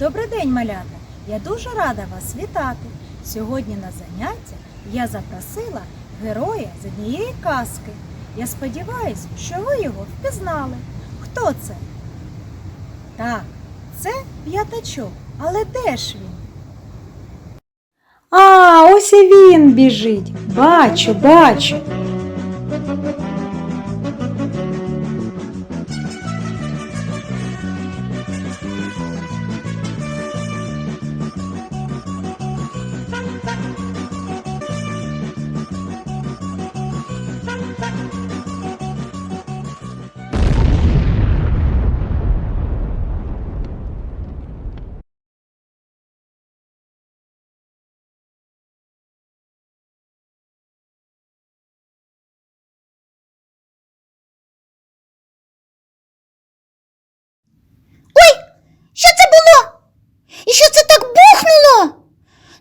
Добрий день, малята! Я дуже рада вас вітати. Сьогодні на заняття я запросила героя з однієї казки. Я сподіваюся, що ви його впізнали. Хто це? Так, це п'ятачок. Але де ж він? А, ось і він біжить. Бачу, бачу.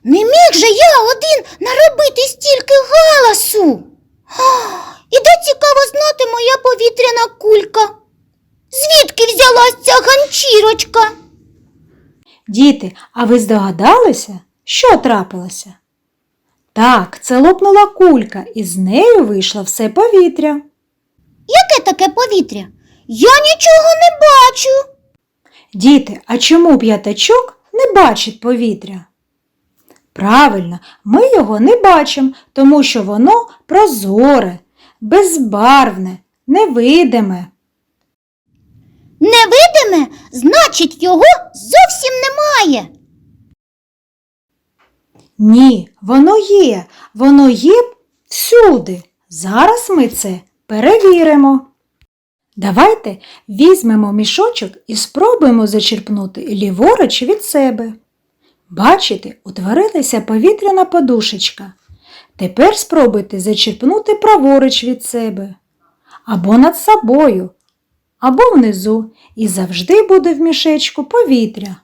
Не міг же я один наробити стільки галасу. І де цікаво знати моя повітряна кулька? Звідки взялась ця ганчірочка? Діти, а ви здогадалися, що трапилося? Так, це лопнула кулька, і з нею вийшло все повітря. Яке таке повітря? Я нічого не бачу. Діти, а чому п'ятачок не бачить повітря? Правильно, ми його не бачимо, тому що воно прозоре, безбарвне, невидиме. Невидиме, значить, його зовсім немає. Ні, воно є, воно є всюди. Зараз ми це перевіримо. Давайте візьмемо мішочок і спробуємо зачерпнути ліворуч від себе. Бачите, утворилася повітряна подушечка. Тепер спробуйте зачерпнути праворуч від себе, або над собою, або внизу, і завжди буде в мішечку повітря.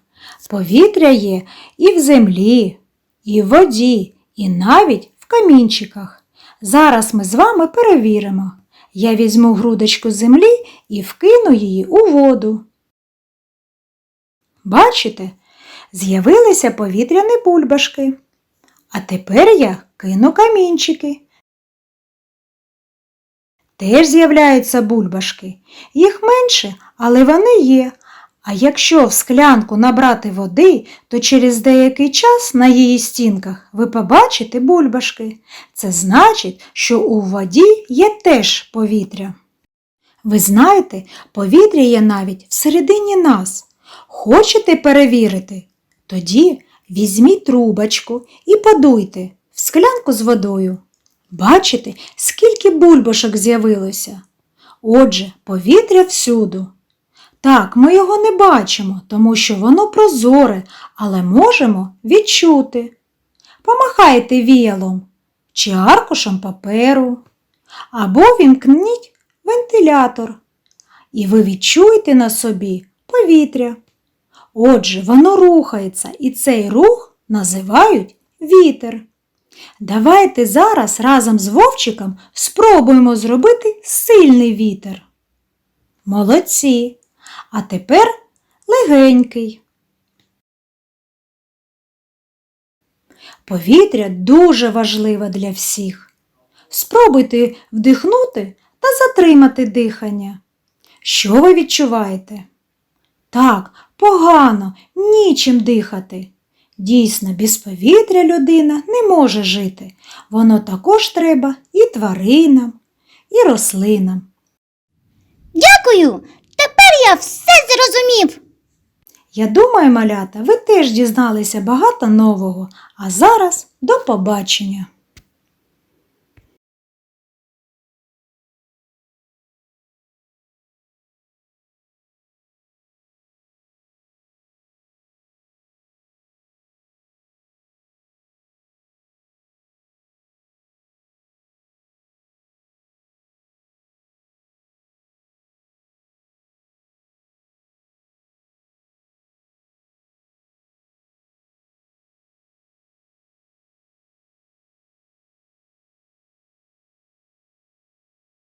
Повітря є і в землі, і в воді, і навіть в камінчиках. Зараз ми з вами перевіримо. Я візьму грудочку землі і вкину її у воду. Бачите, з'явилися повітряні бульбашки. А тепер я кину камінчики. Теж з'являються бульбашки. Їх менше, але вони є. А якщо в склянку набрати води, то через деякий час на її стінках ви побачите бульбашки. Це значить, що у воді є теж повітря. Ви знаєте, повітря є навіть всередині нас. Хочете перевірити? Тоді візьміть трубочку і подуйте в склянку з водою. Бачите, скільки бульбашок з'явилося? Отже, повітря всюду. Так, ми його не бачимо, тому що воно прозоре, але можемо відчути. Помахайте віялом чи аркушем паперу, або вімкніть вентилятор, і ви відчуєте на собі повітря. Отже, воно рухається, і цей рух називають вітер. Давайте зараз разом з Вовчиком спробуємо зробити сильний вітер. Молодці! А тепер легенький. Повітря дуже важливе для всіх. Спробуйте вдихнути та затримати дихання. Що ви відчуваєте? Так, погано, нічим дихати. Дійсно, без повітря людина не може жити. Воно також треба і тваринам, і рослинам. Дякую. Тепер я все зрозумів. Я думаю, малята, ви теж дізналися багато нового, а зараз до побачення!